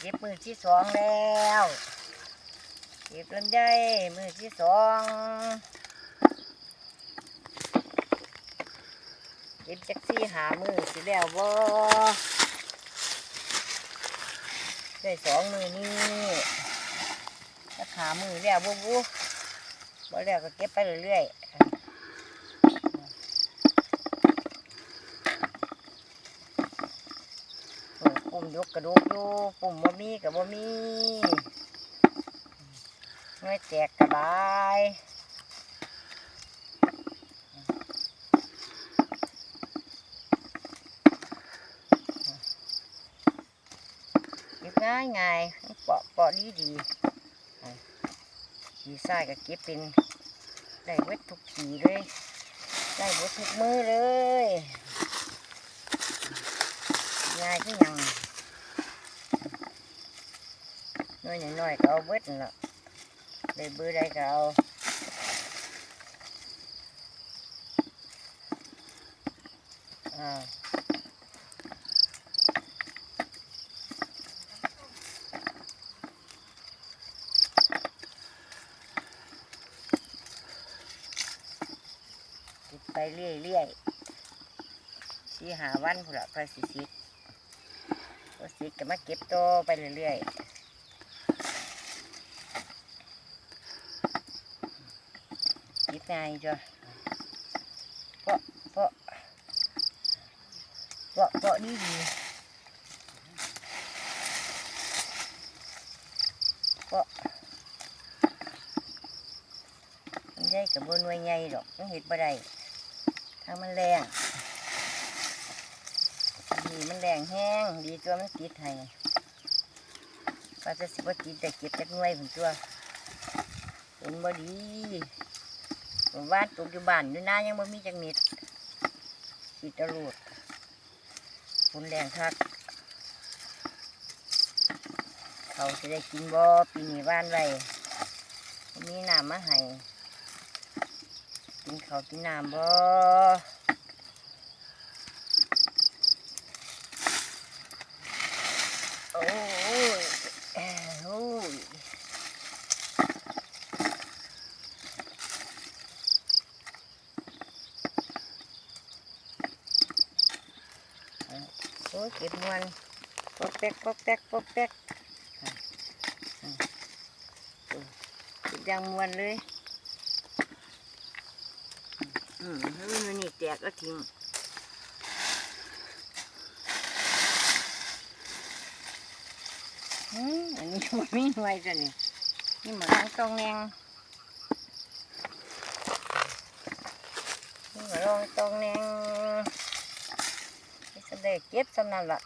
เก็บมือที่สองแล้วเก็บลำไยมือที่สองเก็บจักซี่หามือสิแล้วบ่ได้สองมือนี่ถ้าขามือแล้วบุบุบ่แล้วก็เก็บไปเรื่อยๆโอ้ ปุ่มยกกระดูกอยู่ปุ่มบ่มีกับบ่มีน้อยแจกกระบายเก็บง่ายง่ายเปาะเปาะดีดีขี่ทรายก็เก็บเป็นได้เวททุกขีเลย ได้เวททุกมือเลย ง่ายที่ยัง น้อยน่อยก็เอาเวทนั่นละได้เบอร์ได้ก็เอาอ่าติดไปเรื่อยๆที่หาวันพุ่นละค่อยสิสิก็สิก็มาเก็บโตไปเรื่อยๆ หยิบง่ายจ้ะเพาะเพาะเพาะเพาะดีดีเพาะมันได้กับบนวยใหญ่ดอกมันเห็ดบ่ได้ถ้ามันแรงดีมันแรงแห้งดีตัวมันติดให้ว่าจะสิบว่าติดแต่เก็บจากหน่วยผมตัวผลบ่ดี ผมว่าปลูกอยู่บ้านอยู่นายังบ่มีจักเม็ดขีตะลูดฝนแรงคักเขาจะได้กินบ่ปีนี้บ้านไว้มีน้ำมาให้กินเขากินน้ำบ่โอ้ยแอ้โอ้ย โอ้เก็บมวนปอกแป๊กปอกแป๊กปอกแป๊กอะอะโอ้ยเก็บยางมวนเลย อืมแล้วมันนี่แตกก็ทิ้งอืมอันนี้ก็ไม่ไหวจ้ะนี่นี่เหมาลองตองแนงนี่เหมาลองตองแนง นี่ก็ได้เก็บสำนั่นละ